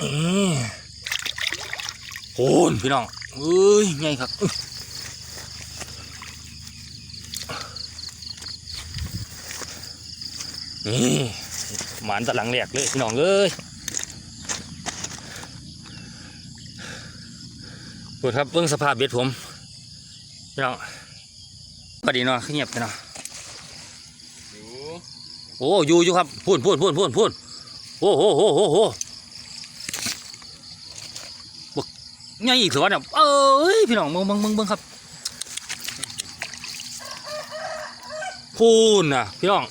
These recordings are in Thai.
เอ้ยโหนพี่น้องเอ้ยไงครับอื้อนี่หมานตะหลังแหลกเลยพี่น้องเอ้ยปวดครับเบิ่งสภาพเบ็ดผม พี่น้องพอดีเนาะเงียบไปเนาะอยู่โอ้อยู่อยู่ครับพูนพูนพูนพูนพูนโอ้โหโหโหโหบัก ยังอีกสวนเนี่ยเอ้ยพี่น้องมึงมึงมึงมึงครับพูนน่ะพี่น้อง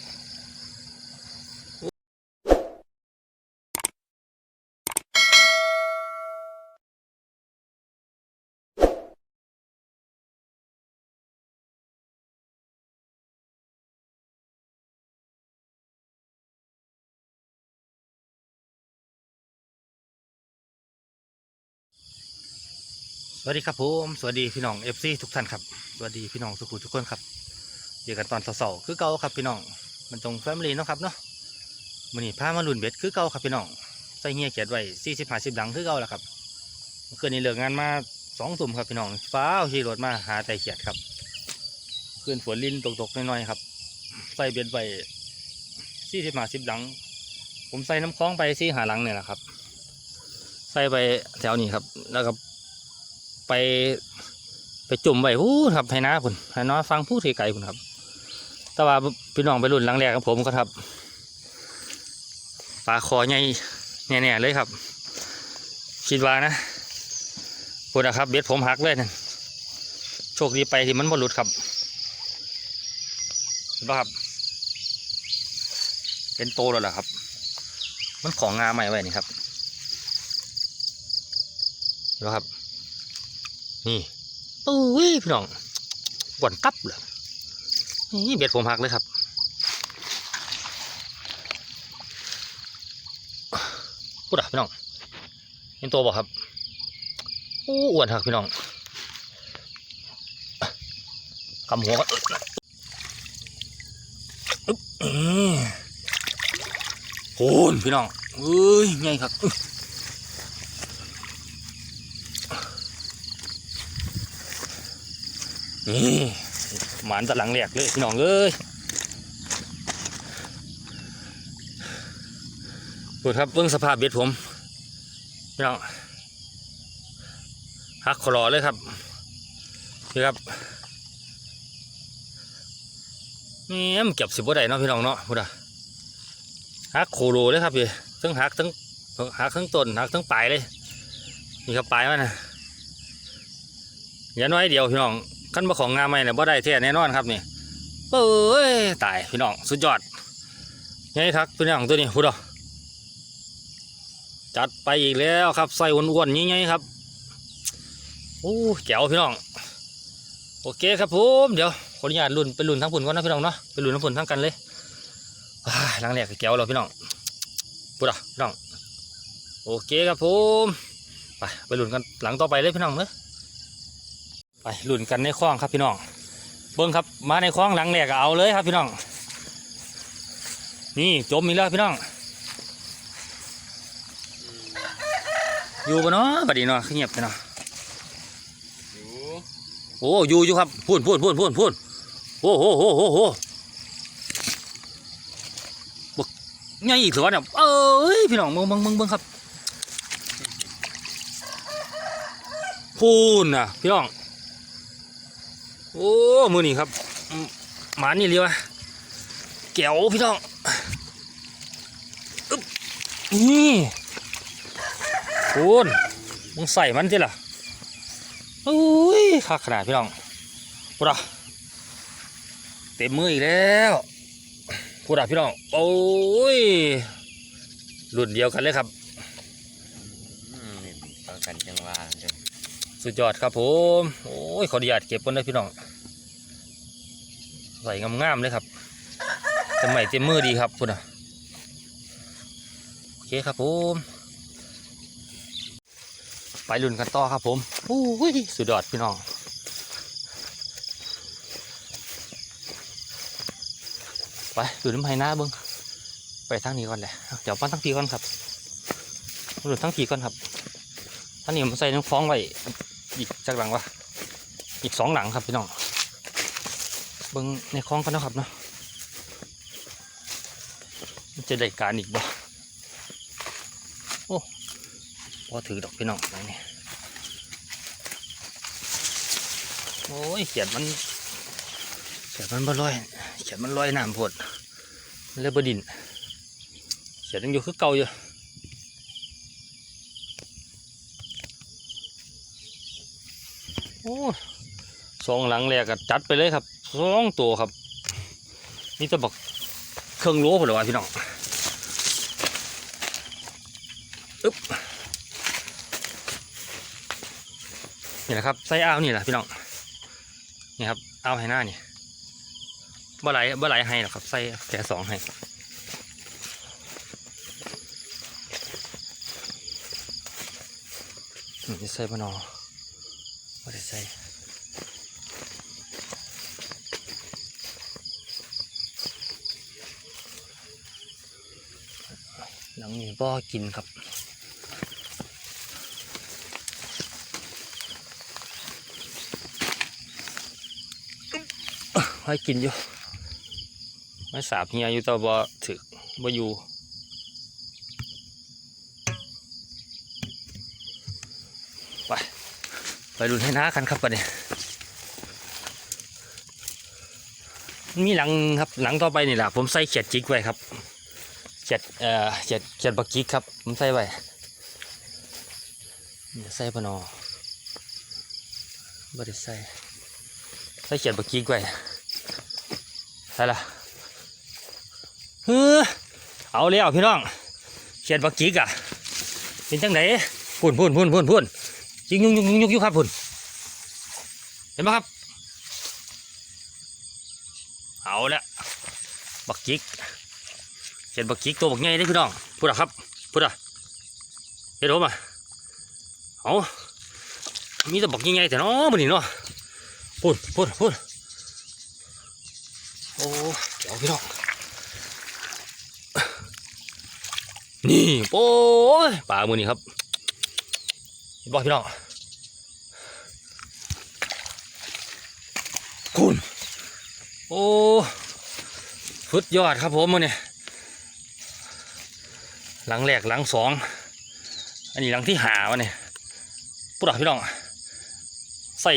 วัสดีครับผมสวัสดีพี่น้องเอฟซีทุกท่านครับสวัสดีพี่น้องสุขุมทุกคนครับเจอกันตอนเสาร์คือเก่าครับพี่น้องมันตรงแฟมิลี่เนาะครับเนาะมื้อนี้พามาลุ่นเบ็ดคือเก่าครับพี่น้องใส่เงี้ยเขียดไว้สี่สิบห้าสิบหลังคือเก่าแล้วครับเมื่อคืนนี้เลิกงานมาสองทุ่มครับพี่น้องฟ้าขี่รถมาหาไต่เขียดครับคืนฝนลิ้นตกๆน้อยๆครับใส่เบ็ดไว้สี่สิบห้าสิบหลัง ผมใส่น้ำคล้องไปสี่หาหลังเนี่ยแหละครับ ใส่ไปแถวนี้ครับแล้วก็ ไป ไปจุ่มไว้พูครับให้น้าคุณให้น้าฟังพูดทีไกลคุณครับ แต่ว่าพี่น้องไปรุ่นหลังแรกกับผมก็ครับปลาคอใหญ่แน่ๆเลยครับ คิดว่านะพูดนะครับเบ็ดผมหักเลยนั่นโชคดีไปที่มันบหลุดครับเห็นปะครับเป็นโตแล้วเหรอครับ มันของงาใหม่ไว้นี่ครับเห็นปะครับ นี่ปุ้ยพี่น้องบ่อนตับเลยนี่เบ็ดผมหักเลยครับพูดอะพี่น้องเห็นตัวบอกครับโอ้อ้วนหักพี่น้องกำหัวก็อึ๊บเอ้ยโหนพี่น้องเอ้ยไงครับอึ๊บ นี่หมานตะหลังแหลกเลยพี่น้องเอ้ยดูครับเบื้องสภาพเบ็ดผมพี่น้องหักคลอเลยครับนี่ครับนี่มันเก็บสิบว่าใดเนาะพี่น้องเนาะพูดอะหักโคโลเลยครับพี่ทั้งหักทั้งหักทั้งต้นหักทั้งปลายเลยนี่ครับปลายมันนะอย่าน้อยเดียวพี่น้อง ขั้นบ่ของงามใหม่เนี่ยบ่ได้แท้แน่นอนครับนี่เอ้ยตายพี่น้องสุดยอดไงครับพี่น้องตัวนี้พูดเอาจัดไปอีกแล้วครับใส่อ้วนๆนี่ไงครับโอ้แจ๋วพี่น้องโอเคครับผมเดี๋ยวขออนุญาตลุ่นไปลุ่นทั้งผุนก่อนนะพี่น้องเนาะไปลุ่นทั้งผุนทั้งกันเลยหลังแรกก็แจ๋วแล้วพี่น้องพูดเอาพี่น้องโอเคครับผมไปไปลุ่นกันหลังต่อไปเลยพี่น้องเนอะ ไปลุ่นกันในคลองครับพี่น้อง เบิ้งครับมาในคลองหลังแรกก็เอาเลยครับพี่น้อง นี่จมอีกแล้วพี่น้อง อยู่ปะเนาะบัดนี้เนาะเงียบไปเนาะอยโอ้อยู่อยู่ครับพูนพูนพูนพูนพูนโอ้โหโหโหโหบักใหญ่อีกสวนเนี่ยเอ้ยพี่น้องมึงมึงมึงมึงครับพูนนะพี่น้อง โอ้มือนี่ครับอืมหมานี่เรียวะแก้วพี่น้องอึ๊บนี่คุณมึงใส่มันสิล่ะอุ้ยขาขนาดพี่น้องพูดอะเต็มมืออีกแล้วพูดอะพี่น้องโอ้ยรุ่นเดียวกันเลยครับอืมนี่ประกันจังหวะเดี๋ยวสุดยอดครับผม โอ้ยขออนุญาตเก็บก่อนเลยพี่น้อง ใส่งามๆเลยครับทำไมเต็มมือดีครับคุณอะโอเคครับผมไปลุ่นกันต่อครับผมโอ้ยสุดยอดพี่น้องไปดูน้ำไผ่หน้าเบิ้งไปทางนี้ก่อนแหละเดี๋ยวปั้นทางทีก่อนครับหลุดทั้งทีก่อนครับอันนี้ผมใส่ทั้งฟ้องไว้อีกจากหลังวะอีกสองหลังครับพี่น้อง เบิ้งในคลองกันนะครับเนาะมันจะได้การอีกบ่โอ้พอถือดอกพี่น้องหลังนี้โอ้ยเขียดมันเขียดมันบ่ลอยเขียดมันลอยน้ำพดเลยบดินเขียดยังอยู่คือเก่าอยู่โอ้สองหลังแรกก็จัดไปเลยครับ สองตัวครับ นี่จะบอกเครื่องโล้ผมหรอวะพี่น้องอึ๊บนี่แหละครับไส้อ้าวนี่แหละพี่น้องนี่ครับอ้าวให้หน้านี่บ่ไหลบ่ไหลให้หรอกครับไส้แค่สองให้นี่ใส่บะนอบ่ได้ใส่ ลังนี้บ่กินครับให้กินอยู่ไม่สาบเฮียอยู่ตัวบ่ถึกบ่อยู่ไปไปลุ้นให้น้ากันครับประเดี๋ยมีหลังครับหลังต่อไปนี่แหละผมใส่เขียดจิกไว้ครับ เขียดเอ่อเขียดเขียดบักจิกครับ ผมใส่ไว้เดี๋ยวใส่ปนอบ่ได้ใส่ใส่เขียดบักจิกไว้ใส่ละเฮ้อเอาแล้วพี่น้องเขียดบักจิกอะเป็นจังไหนพุ่นพุ่นพุ่นพุ่นพุ่นยิงยุงยุงยุงยุงยุงครับพุ่นเห็นไหมครับ เอาละบักจิก เห็นบักจิกตัวบักใหญ่ได้อพี่น้องพูดอะครับพูดอะเห็นผมอะเอามีแต่บักใหญ่ๆแต่นาะมันนี่เนาะพูดพูดพูดโอ้เดี๋ยวพี่น้องนี่โอ้ยปลามือนี่ครับบอกพี่น้องคุณโอ้สุดยอดครับผมมันเนี่ย หลังแรกหลังสองอันนี้หลังที่หาวะเนี่ยปุ๊ดพี่น้องใส่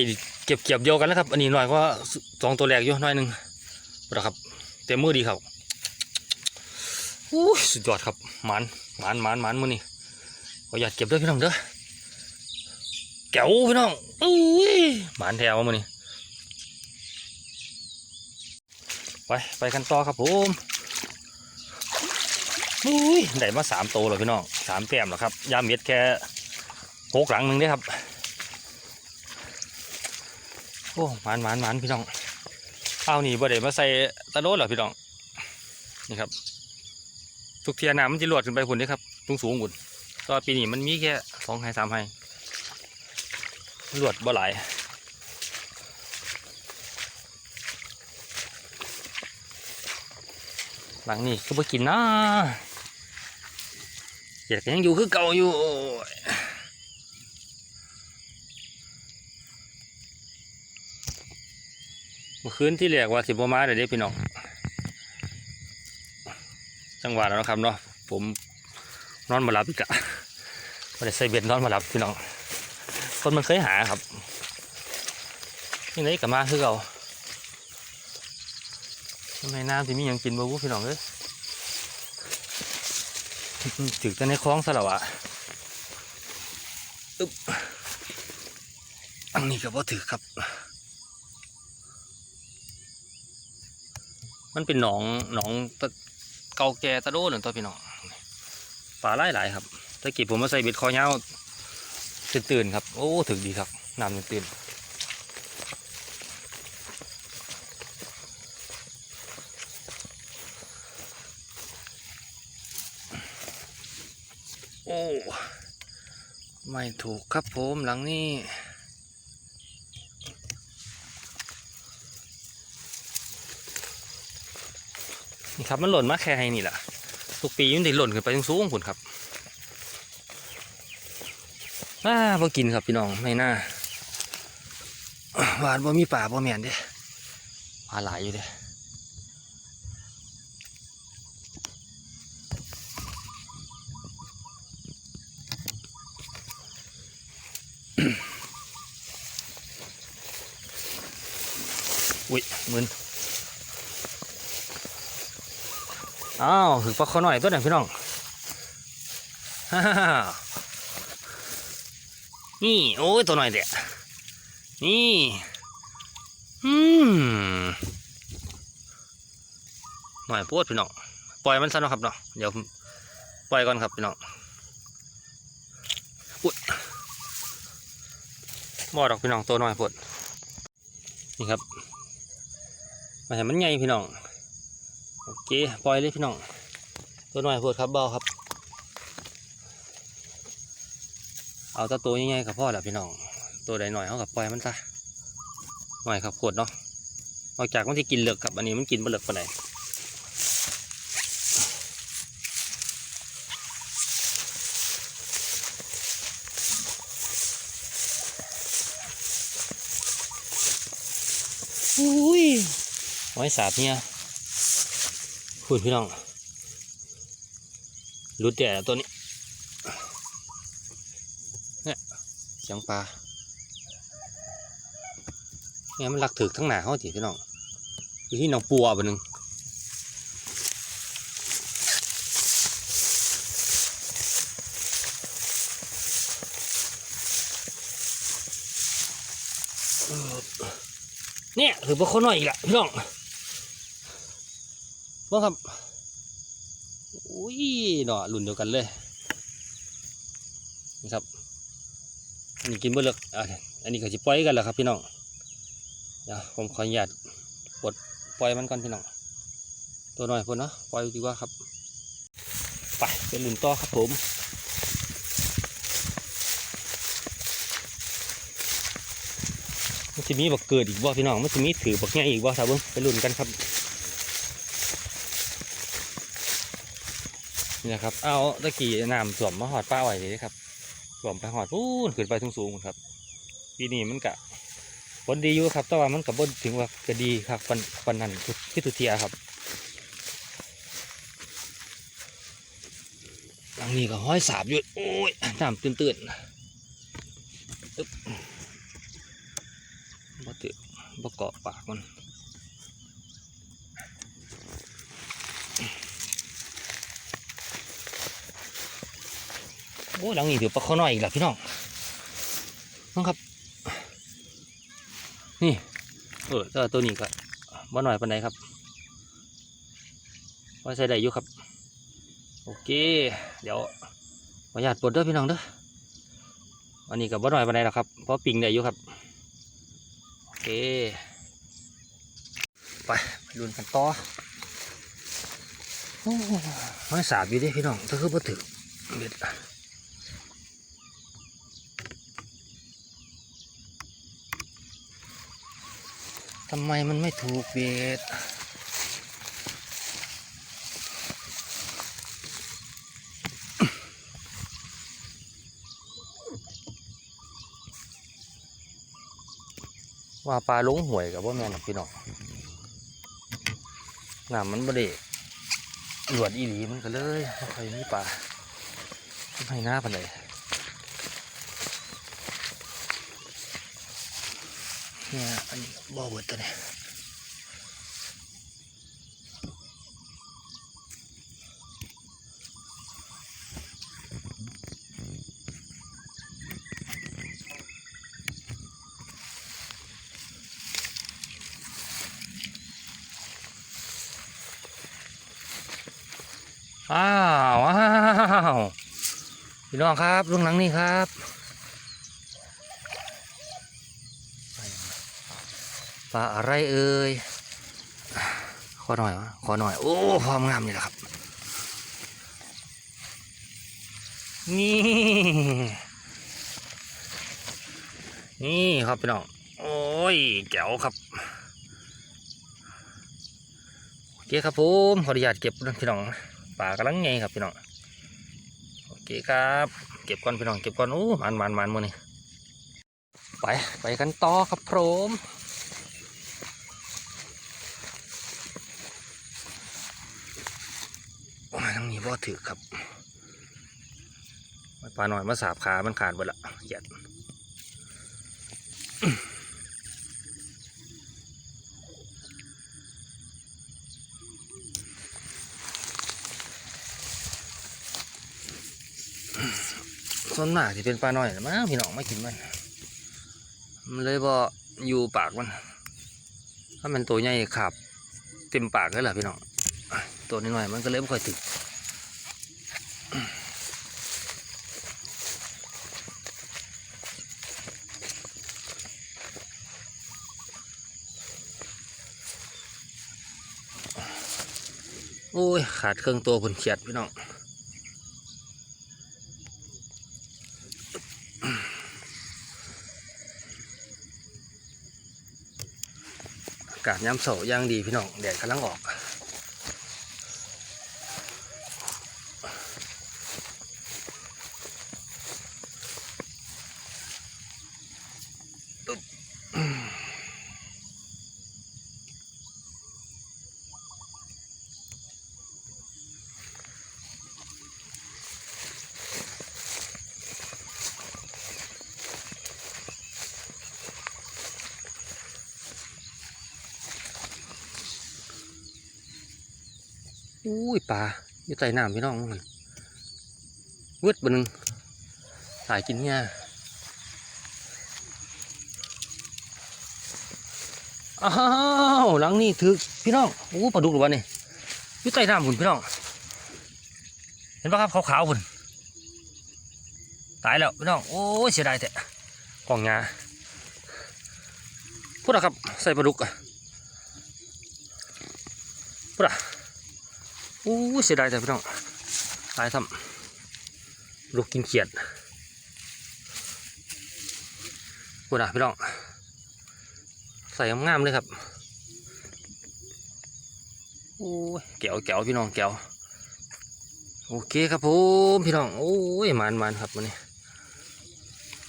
เก็บเก็บเดียวกันแล้วครับ อันนี้หน่อยก็สองตัวแรกอยู่หน่อยหนึ่งปุ๊ดครับเต็มมือดีครับอู้สุดยอดครับหมันหมันหมันหมันมือนี่ขออยากเก็บด้วยพี่น้องเด้อแก้วพี่น้องอุ้ยหมานแถวมานี่ไปไปกันต่อครับผม อุ้ยได้มาสามโตวแล้วพี่น้องสามแต้มแล้วครับยามเม็ดแค่หกหลังหนึ่งเด้ครับ โอ้หมานหมานหมานพี่น้องเอานี่บ่ได้มาใส่ตะโนดหรอพี่น้องนี่ครับ ทุกเทียน้ำมันจะหลวดขึ้นไปพุ่นเด้อครับสูงสูงๆพุ่นแตอนปีนี้มันมีแค่สองไฮสามไฮหลวดบ่หลายหลังนี้ก็บ่กินนะ จ็ดก็ยังอยู่คือเก่าอยู่โอ้ยเมื่อคืนที่เรียกว่าสิบมาเดี๋ยวนี้พี่น้องจังหวะแล้วนะครับเนาะผมนอนมาหลับอีกอะไม่ได้ใส่เบ็ดนอนมาหลับพี่น้องคนมันเคยหาครับยังไงกับมาคือเราทำไมน้ำที่มียังกินบ่วุพี่น้องเอ้ย ถึงแต่ในคล้องซะแล้วอะอึ๊บอันนี้ก็บ่ถือครับ มันเป็นหนองหนองตะเก่าแก่ตะโดนตัวพี่น้องปลาหลายหลายครับตะกี้ผมมาใส่เบ็ดคอยาวตื่นๆครับ โอ้ถึงดีครับน้ำตื่นๆโอ้ ไม่ถูกครับผมหลังนี้ นี่ครับมันหล่นมาแค่ให้นี่แหละทุกปีมันได้หล่นขึ้นไปสูงๆผุนครับอ่าบ่กินครับพี่น้องไม่น่าหวานบ่มีป่าบ่แม่นเด้ปลาหลายอยู่เด้ อุ้ยมึนอ้าวถึงปลาขอหน่อยตัวนั้นพี่น้องนี่โอ้ยตัวหน่อยเด็ดนี่อืมหน่อยโพดพี่น้องปล่อยมันซะเนาะครับเนาะเดี๋ยวปล่อยก่อนครับพี่น้อง อุ้ย บ่อดอกพี่น้องตัวหน่อยพดนี่ครับมาให้มันใหญ่พี่น้องโอเคปล่อยเลยพี่น้องตัวหน่อยพดครับเบาครับ เอาตัวตัวใหญ่ๆกับพ่อแหละพี่น้องตัวใดหน่อยเขากับปล่อยมันซะหน่อยครับขวดเนาะนอกจากมันจะกินเหลือกครับอันนี้มันกินเหลือกปานใดอุ้ยห อยสาบเนี่ยพูดพี่น้องรุดแต่ตัวนี้เนี่ยเสียงปลาเนี่ยมันลักถึกทั้งหนาเขาจีพี่น้องอยู่ที่หนองปัวบนหนึ่งเออเนี่ยถือว่าเขาหน่อยอีกละพี่น้อง ว่าครับอุ้ยเนาะรุ่นเดียวกันเลยนี่ครับอันนี้กินเบอร์เลิกอะอันนี้ก็จะปล่อยกันแหละครับพี่น้องเดี๋ยวผมขออนุญาตปลดปล่อยมันก่อนพี่น้องตัวน้อยพ่นเนาะปล่อยดีกว่าครับไปเป็นลุ่นต่อครับผมมันจะมีบักเกิดอีกบ่พี่น้องมันจะมีถือบักแง่อีกบ่ครับเบิ้งไปลุ่นกันครับ นี่นะครับ เอาตะกี้น้ำสวมมาหอดป้าไว้เลยครับรวมไปหอดพูนขึ้นไปสูงๆครับปีนี้มันกะผลดีอยู่ครับ แต่ว่ามันกับบนถึงว่าก็ดีครับปันปันนั้นที่ตุเทียครับหลังนี้ก็ห้อยสาบอยู่โอ้ยน้ำตื่นตื่นๆอึ๊บบ่ตื่นบ่เกาะปากมัน โอ้ยหลังนี้เดี๋ยวปลาข้อน้อยอีกแล้วพี่น้องน้องครับ นี่เออตัวนี้ก็บ่หน่อยปานใดครับว่าใส่ได้อยู่ครับ โอเค เดี๋ยวขออนุญาตปลดเด้อพี่น้องเด้ออันนี้ก็บ่หน่อยปานใดหรอกครับเพราะปิงได้อยู่ครับโอเคไปลุนกันต่อโอ้ไม่สาบอยู่ดิพี่น้องถ้าคือบ่ถึงเบ็ด ทำไมมันไม่ถูกเบ็ดว่าปลาลงหวยกับว่าแม่นพี่น้องน้ำมันบ่ได้หลวดอีหลีมันก็เลยไม่ค่อยมีปลาไม่น่าปานใด เนี่ยอันนี้บ่อเบิดตัวนี้อ้าวว้าวพี่น้องครับลุงหลังนี่ครับ ปลาอะไรเอ่ยขอหน่อยวะขอหน่อย โอ้ความงามนี่แหละครับ นี่ นี่ครับพี่น้อง โอ้ยแจ๋วครับโอเคครับผมขออนุญาตเก็บนะพี่น้องป่ากำลังไงครับพี่น้องโอเคครับ เก็บก่อนพี่น้องเก็บก่อนโอ้มันมันมันมือนี่ไปไปกันต่อครับผมโอ้ยทั้งนี้ บ่ถือครับปลาหน่อยมาสาบขา มันขาดไปละเหยียดส่วนมากที่เป็นปลาหน้อยนะมั้งพี่น้องไม่กินมันมันเลยบ่อยู่ปากมัน ถ้ามันตัวใหญ่ขับเต็มปากเลยล่ะพี่น้องตัวน้อยๆมันก็เลยไม่ค่อยถึกโอ้ย ขาดเครื่องตัวผลเขียดพี่น้องอากาศย้ำเสาย่างดีพี่น้องแดดกำลังออก อุ้ยปลาอยู่ใต้น้ำพี่น้องมันวืดบนหนึงสายกินเนี่ยอ้าวหลังนี่ถือพี่น้องโอ้ปลาดุกหรือวะนี่อยู่ใต้น้ำพุ่นพี่น้อง เห็นปะครับขาวๆพุ่นตายแล้วพี่น้องโอ้ยเสียดายแต่กล่องงาพูดนะครับใส่ปลาดุกอะพูดอะ อู้เสียดายแต่พี่น้องตายทำลูกกินเขียดกูนะพี่น้อง ใส่งามเลยครับโอ้ยแก้วแก้วพี่น้องแก้วโอเคครับผมพี่น้องโอ้ยมันมันครับวันนี้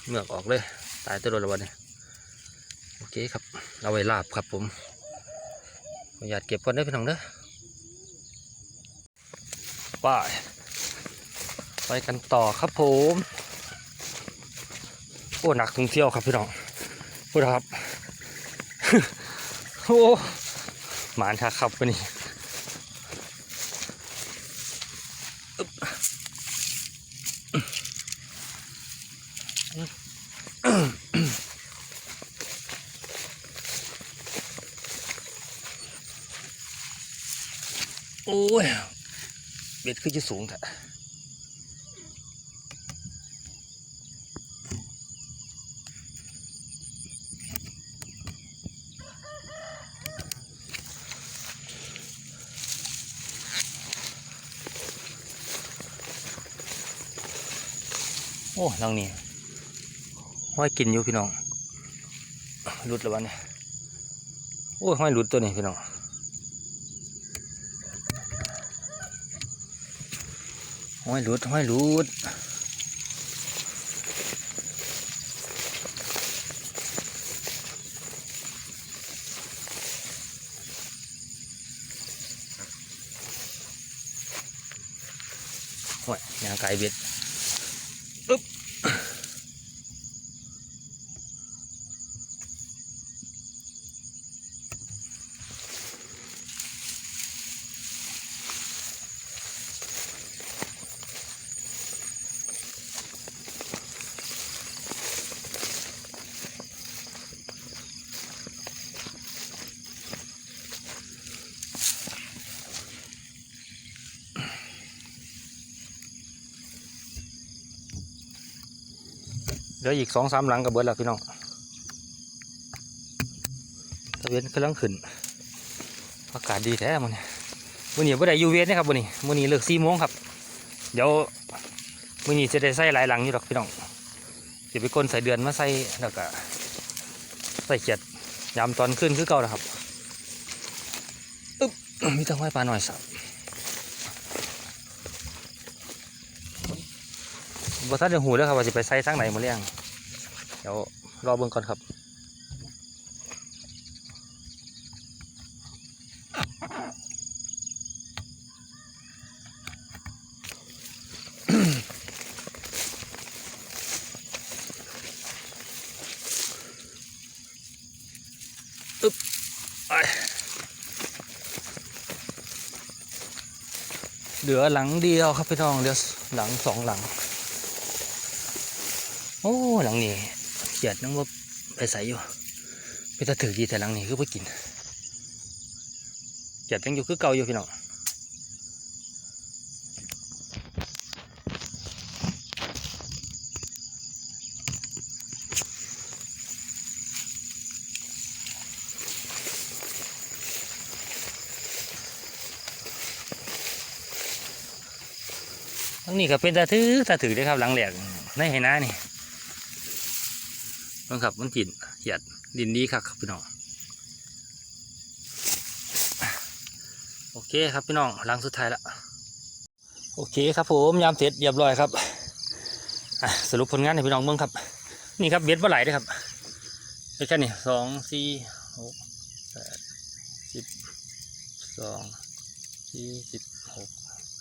เมือกออกเลย ตายตัวโดนแล้ววันนี้โอเคครับ เอาไว้ลาบครับผมขออนุญาตเก็บก่อนเด้พี่น้องเด้อ ไปไปกันต่อครับผม โอ้หนักท่องเที่ยวครับพี่น้องพูดครับโอ้หมานทักครับวันนี้โอ้ย บ็ดคือจะสูงแต่โอ้ลังนี่ห้อยกินอยู่พี่น้องหลุดแล้ววันนี้โอ้ห้อยหลุดตัวนี้พี่น้อง ห้อยหลุดห้อยหลุดโอ้ยยางไก่เบ็ด เดี๋ยวอีกสองสามหลังกับเบิร์ดแล้วพี่น้องตะเวนกำลังขึ้นอากาศดีแท้มันเนี่ยวันนี้บ่ได้ยูเวนนะครับวันนี้วันนี้เลิกสี่โมงครับ เดี๋ยววันนี้จะได้ใส่หลายหลังอยู่ดอกพี่น้องจะไปก้นใส่เดือนมาใส่แล้วก็ใส่เขียดยามตอนขึ้นคือเก่านะครับอึ๊บมีแต่ห้อยปลาหน่อยสับ บ่ทันได้หูแล้วครับว่าสิไปใส่ทางไหนมื้อเลี้ยงเดี๋ยวรอเบิ่งก่อนครับเหลือหลังเดียวครับพี่น้องเหลือหลังสองหลัง โอ้หลังนี้เขียดนึกว่าไปใส่อยู่ไปตะถือดีแต่หลังนี้คือไปกินเขียดยังอยู่คือเก่าอยู่พี่น้องหลังนี้ก็เป็นตะถือตะถือได้ครับหลังแหลกในไหนานี่ มันครับมันกินเขียดดินดีครับครับพี่น้องโอเคครับพี่น้องหลังสุดท้ายละโอเคครับผมยามเสร็จเรียบร้อยครับสรุปผลงานให้พี่น้องเบิ่งครับ นี่ครับเบ็ดปลาไหลเด้อครับแค่นี้สองสี่หกแปดสิบสองสี่สิบหก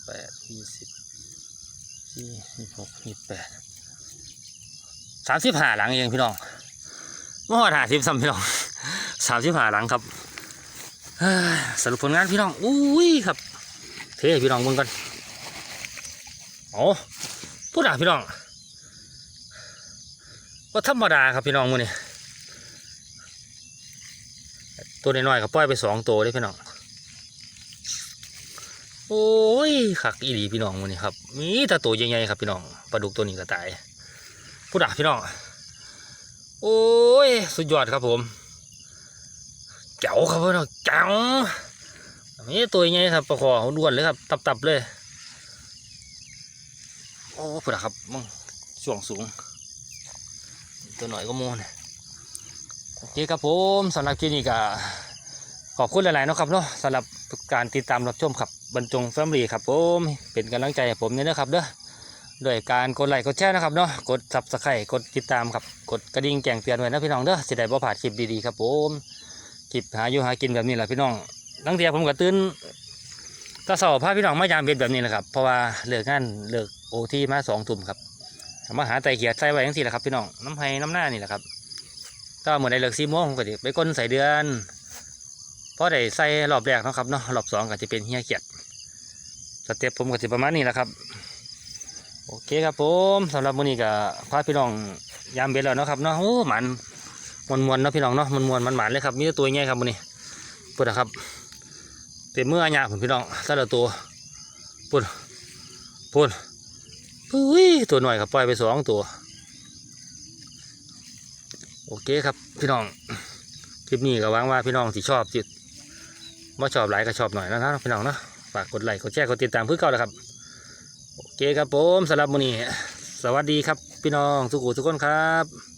แปดยี่สิบสี่สิบหกยี่แปด สามสิบห้าหลังเองพี่น้องมื่อหาสิบซ้ำพี่น้องสามสิบห้าหลังครับสรุปผลงานพี่น้องอุ้ยครับเทให้พี่น้องเบิ่งกันโอ้พูดอะพี่น้องว่าธรรมดาครับพี่น้องมือนี่ตัวน้อยๆก็ปล่อยไปสองตัวเลยพี่น้องโอ้ยขักอีหลีพี่น้องมือนี่ครับมีแต่ตัวใหญ่ๆครับพี่น้องปลาดุกตัวนี้ก็ตาย พูดอะพี่น้อง โอ้ย สุดยอดครับผมเจ๋วครับพี่น้องเจ๋วนี่ตัวใหญ่ครับปลาคอด้วนเลยครับ ตับๆเลย โอ้พูดอะครับมึงช่วงสูง ตัวหน่อยก็โมนโอเคครับผมสำหรับคลิปนี้ก็ขอบคุณหลายๆนะครับเนาะสำหรับการติดตามรับชมครับบรรจงแฟมิลี่ครับผมเป็นกำลังใจให้ผมเนี่ยนะครับเด้อ ด้วยการกดไลค์กดแชร์นะครับเนาะกดซับสไครต์กดติดตามครับกดกระดิ่งแจ้งเตือนไว้นะพี่น้องเด้อสิได้บ่พลาดคลิปดีๆครับผมคลิปหาอยู่หากินแบบนี้แหละพี่น้องลังเทียผมก็ตื่นตาเสาพาพี่น้องมายามเบ็ดแบบนี้แหละครับเพราะว่าเลิกงานเลิกโอทีมาสองทุ่มครับมาหาไตเขียดใส่ไว้ทั้งสี่แหละครับพี่น้องน้ำไห้น้ำหน้านี่แหละครับก็เหมือนในเลิกซีโมงผมก็จะไปก้นใส่เดือนเพราะได้ใส่รอบแรกนะครับเนาะรอบสองก็จะเป็นเฮียเขียดสเต็ปผมก็จะประมาณนี้แหละครับ โอเคครับผมสำหรับมื้อนี้ก็พาพี่น้องยามเบ็ดแล้วเนาะครับเนาะโอ้หมันมวนมวนเนาะพี่น้องเนาะมันมวนมันหมันเลยครับมีแต่ตัวใหญ่ครับมื้อนี้ปุ่นนะครับเต็มมืออันยาผมพี่น้องแต่ละตัวปุ่นปุ่นอุ้ยตัวหน่อยครับปล่อยไปสองตัวโอเคครับพี่น้องคลิปนี้ก็หวังว่าพี่น้องที่ชอบจิตว่าชอบหลายก็ชอบหน่อยนะครับพี่น้องเนาะฝากกดไลค์กดแชร์กดติดตามเพื่อเก่าเลยครับ เคครับผมสำหรับมื้อนี้สวัสดีครับพี่น้องสุขุทุกคนครับ